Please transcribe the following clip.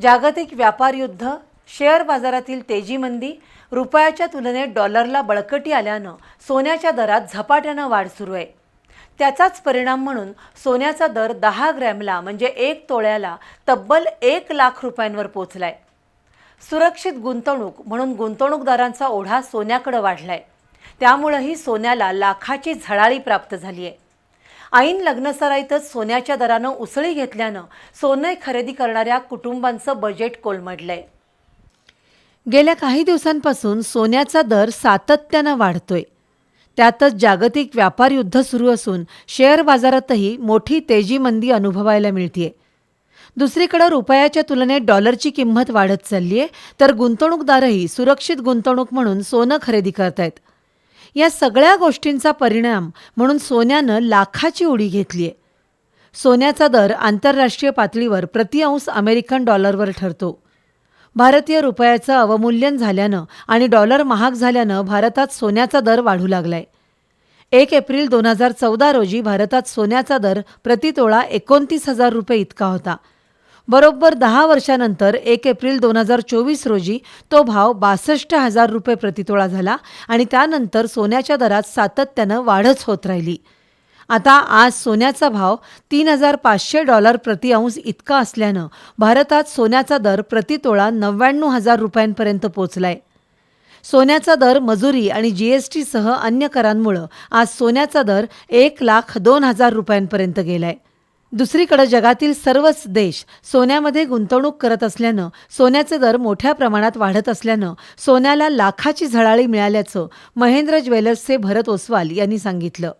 जागतिक व्यापार युद्ध शेअर बाजारातील तेजी मंदी रुपयाच्या तुलनेत डॉलरला बळकटी आल्यानं सोन्याच्या दरात झपाट्यानं वाढ सुरू आहे. त्याचाच परिणाम म्हणून सोन्याचा दर दहा ग्रॅमला म्हणजे एक तोळ्याला तब्बल एक लाख रुपयांवर पोचलाय. सुरक्षित गुंतवणूक म्हणून गुंतवणूकदारांचा ओढा सोन्याकडे वाढलाय. त्यामुळंही सोन्याला लाखाची झळाळी प्राप्त झाली आहे ऐन लग्नसराईतच सोन्याच्या दरानं उसळी घेतल्यानं सोनं खरेदी करणाऱ्या कुटुंबांचं बजेट कोलमडलंय. गेल्या काही दिवसांपासून सोन्याचा दर सातत्यानं वाढतोय. त्यातच जागतिक व्यापार युद्ध सुरू असून शेअर बाजारातही मोठी तेजी मंदी अनुभवायला मिळतीये. दुसरीकडे रुपयाच्या तुलनेत डॉलरची किंमत वाढत चालली आहे तर गुंतवणूकदारही सुरक्षित गुंतवणूक म्हणून सोनं खरेदी करतायत. या सगळ्या गोष्टींचा परिणाम म्हणून सोन्यानं लाखाची उडी घेतली आहे सोन्याचा दर आंतरराष्ट्रीय पातळीवर प्रतिअंश अमेरिकन डॉलरवर ठरतो. भारतीय रुपयाचं अवमूल्यन झाल्यानं आणि डॉलर महाग झाल्यानं भारतात सोन्याचा दर वाढू लागलाय. एक एप्रिल दोन हजार चौदा रोजी भारतात सोन्याचा दर प्रतितोळा एकोणतीस हजार रुपये इतका होता. बरोबर दहा वर्षानंतर एक एप्रिल दोन हजार चोवीस रोजी तो भाव बासष्ट हजार रुपये प्रतितोळा झाला आणि त्यानंतर सोन्याच्या दरात सातत्यानं वाढच होत राहिली. आता आज सोन्याचा भाव तीन हजार पाचशे डॉलर प्रति अंश इतका असल्यानं भारतात सोन्याचा दर प्रतितोळा नव्याण्णव हजार रुपयांपर्यंत पोचलाय. सोन्याचा दर मजुरी आणि जीएसटीसह अन्य करांमुळं आज सोन्याचा दर एक लाख दोन हजार रुपयांपर्यंत गेलाय. दुसरीकडे जगातील सर्वच देश सोन्यामध्ये गुंतवणूक करत असल्यानं सोन्याचे दर मोठ्या प्रमाणात वाढत असल्यानं सोन्याला लाखाची झळाळी मिळाल्याचं महेंद्र ज्वेलर्सचे भरत ओसवाल यांनी सांगितलं.